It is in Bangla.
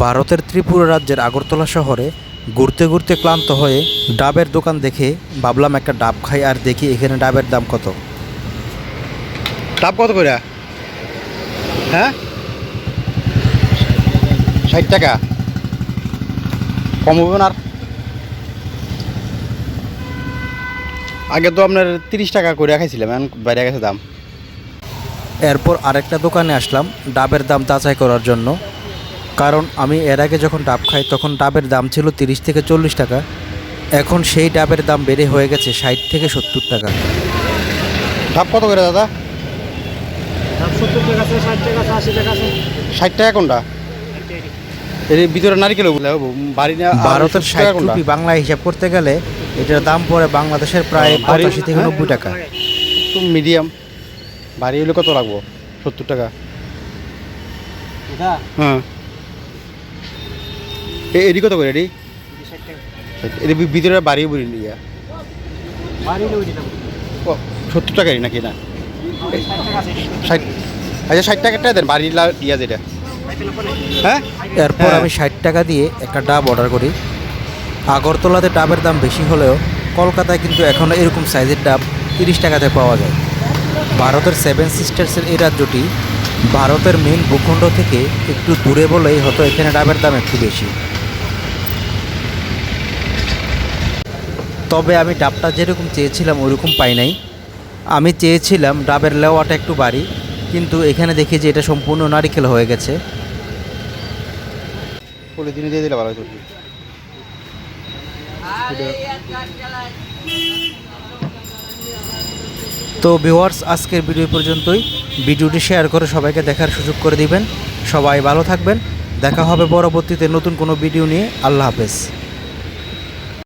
ভারতের ত্রিপুরা রাজ্যের আগরতলা শহরে ঘুরতে ঘুরতে ক্লান্ত হয়ে ডাবের দোকান দেখে ভাবলাম একটা ডাব খাই আর দেখি এখানে ডাবের দাম কত। ডাব কত করে হ্যাঁ? ষাট টাকা। কম হবে না আর? আগে তো আপনার তিরিশ টাকা করে খাইছিলাম এখন বাইরে গেছে দাম। এরপর আরেকটা দোকানে আসলাম ডাবের দাম যাচাই করার জন্য। কারণ আমি এর আগে যখন ডাব খাই তখন ডাবের দাম ছিল তিরিশ থেকে চল্লিশ টাকা। এখন সেই ডাবের দাম বেড়ে হয়ে গেছে ষাট থেকে সত্তর টাকা। ডাব কত করে দাদা? ষাট টাকা কোনটা? এর ভিতরে নারিকেল বাড়ি না ভারতের 70 ষাট রুপি বাংলা হিসাব করতে গেলে এটার দাম পড়ে বাংলাদেশের প্রায় বাড়ি- পঁচাশি থেকে হ্যাঁ? নব্বই টাকা। মিডিয়াম বাড়ি হলে কত লাগবো? সত্তর টাকা। হ্যাঁ। এডি কত করে এডি টাকা। এর ভিতরে বাড়ি বলি ইয়া বাড়ি ও, সত্তর টাকারই নাকি না ষাট টাকা আচ্ছা ষাট টাকাটা দেন বাড়ি লা- ইয়া যেটা। হ্যাঁ? এরপর হ্যাঁ। আমি ষাট টাকা দিয়ে একটা ডাব অর্ডার করি। আগরতলাতে ডাবের দাম বেশি হলেও কলকাতায় কিন্তু এখন এরকম সাইজের ডাব তিরিশ টাকাতে পাওয়া যায়। ভারতের সেভেন সিস্টার্সের এই রাজ্যটি ভারতের মেন ভূখণ্ড থেকে একটু দূরে বলেই হয়তো এখানে ডাবের দাম একটু বেশি। তবে আমি ডাবটা যেরকম চেয়েছিলাম ওইরকম পাই নাই। আমি চেয়েছিলাম ডাবের লেওয়াটা একটু বাড়ি কিন্তু এখানে দেখি যে এটা সম্পূর্ণ নারিকেল হয়ে গেছে। পলিথিনে দিয়ে দিলে ভালো হতো তো ভিউয়ার্স আজকের ভিডিও পর্যন্তই। ভিডিওটি শেয়ার করে সবাইকে দেখার সুযোগ করে দিবেন। সবাই ভালো থাকবেন। দেখা হবে পরবর্তীতে নতুন কোনো ভিডিও নিয়ে। আল্লাহ হাফেজ।